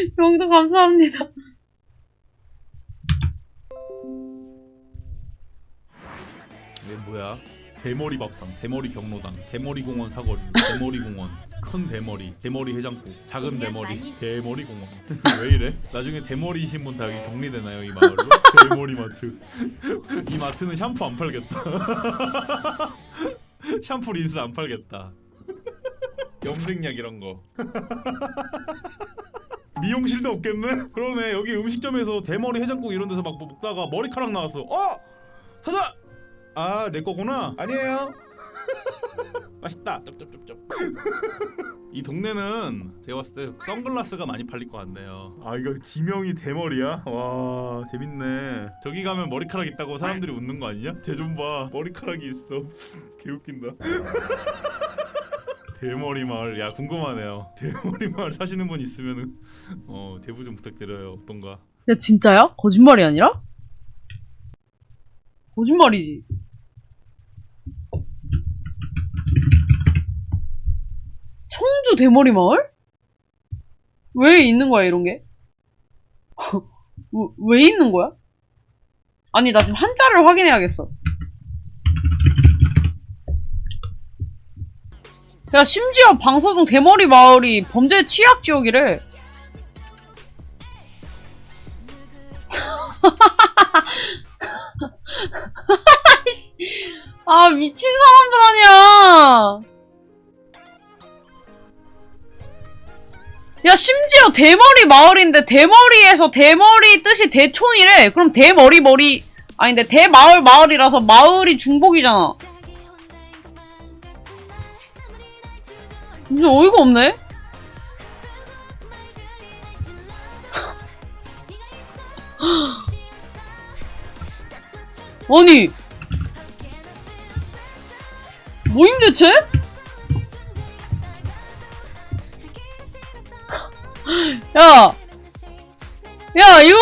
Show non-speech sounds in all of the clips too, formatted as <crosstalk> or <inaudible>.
<laughs> 용도 감사합니다. 얘 뭐야? 대머리 밥상, 대머리 경로당, 대머리 공원 사거리, 대머리 공원, 큰 대머리, 대머리 해장국, 작은 대머리, 대머리 공원. <laughs> 왜 이래? 나중에 대머리이신 분 다 여기 격리되나요 이 마을로? <laughs> 대머리 마트. 이 마트는 샴푸 안 팔겠다. 샴푸 린스 안 팔겠다. 염색약 이런 거. 미용실도 없겠네? <laughs> 그러네. 여기 음식점에서 대머리 해장국 이런 데서 막 먹다가 머리카락 나왔어. 어? 사장! 아내 거구나. 아니에요. <laughs> 맛있다. 쩝쩝쩝쩝. <laughs> 이 동네는 제가 봤을 때 선글라스가 많이 팔릴 것 같네요. 아 이거 지명이 대머리야? 와 재밌네. 저기 가면 머리카락 있다고 사람들이 웃는 거 아니냐? 쟤 좀 봐. 머리카락이 있어. 개웃긴다 대머리 마을 야 궁금하네요 <laughs> 대머리 마을 사시는 분 있으면은 어 제보 좀 부탁드려요 어떤가 야, 진짜야? 거짓말이 아니라? 거짓말이지. 청주 대머리 마을? 왜 있는 거야, 이런 게? <laughs> 왜, 왜 있는 거야? 아니, 나 지금 한자를 확인해야겠어. 야, 심지어 방사동 대머리 마을이 범죄 취약 지역이래. <laughs> 아, 미친 사람들 아니야. 야, 심지어 대머리 마을인데 대머리에서 대머리 뜻이 대촌이래. 그럼 대머리 머리 아닌데 대마을 마을이라서 마을이 중복이잖아. 진짜 어이가 없네. <gasps> 아니 뭐임 대체? <gasps> 야, 야 이거,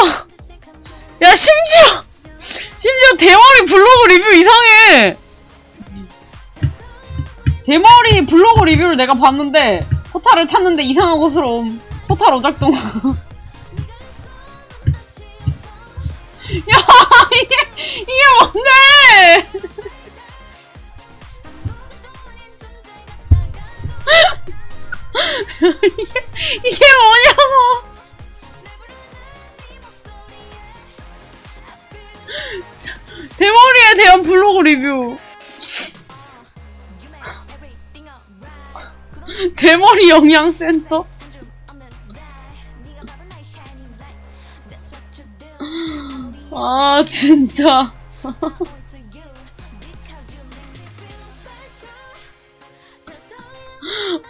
야 심지어 심지어 대머리 블로그 리뷰 이상해. 대머리 블로그 리뷰를 내가 봤는데 포탈을 탔는데 이상한 곳으로 옴. 포탈 오작동. <laughs> 야 이게 이게 뭔데? <laughs> 이게 이게 뭐냐고? <laughs> 자, 대머리에 대한 블로그 리뷰. 대머리 영양센터. 아 진짜.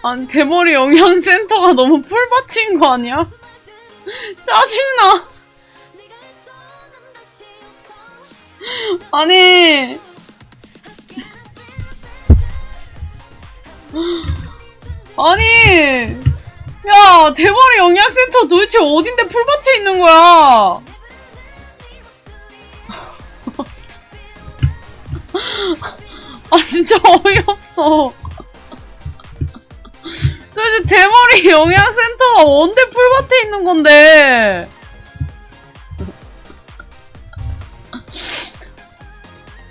아니 대머리 영양센터가 너무 풀받친 거 아니야? 짜증나. 아니. 아니. 야 대머리 영양센터 도대체 어딘데 풀밭에 있는 거야? <laughs> 아 진짜 어이없어. 도대체 대머리 영양센터가 언제 풀밭에 있는 건데?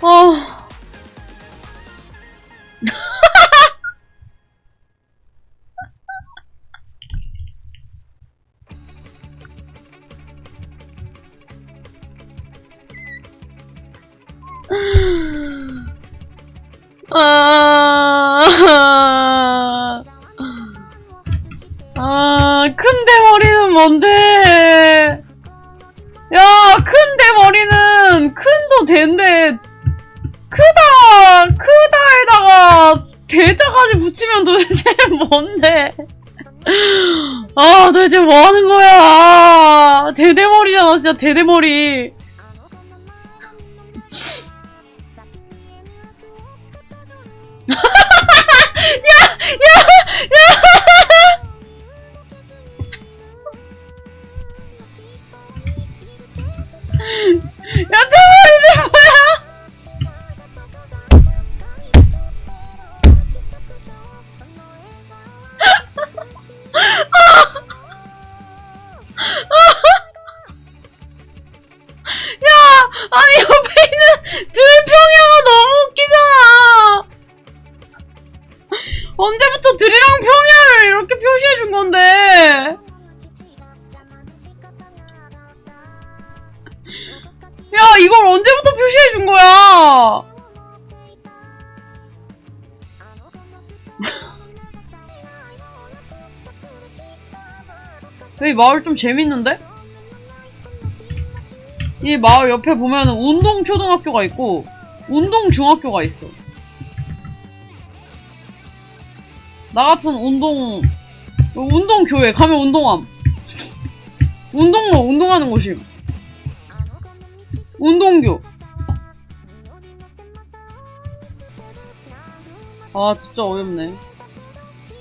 아. 아, 큰 대머리는 뭔데? 야, 큰 대머리는 큰도 된데 크다, 크다에다가 대자까지 붙이면 도대체 <laughs> 뭔데? 아, 도대체 뭐 하는 거야? 대대머리잖아, 진짜 대대머리. 여기 마을 좀 재밌는데? 이 마을 옆에 보면 운동초등학교가 있고 운동중학교가 있어. 나같은 운동 운동교회 가면 운동함. 운동로 운동하는 곳임. 운동교. 아 진짜 어렵네.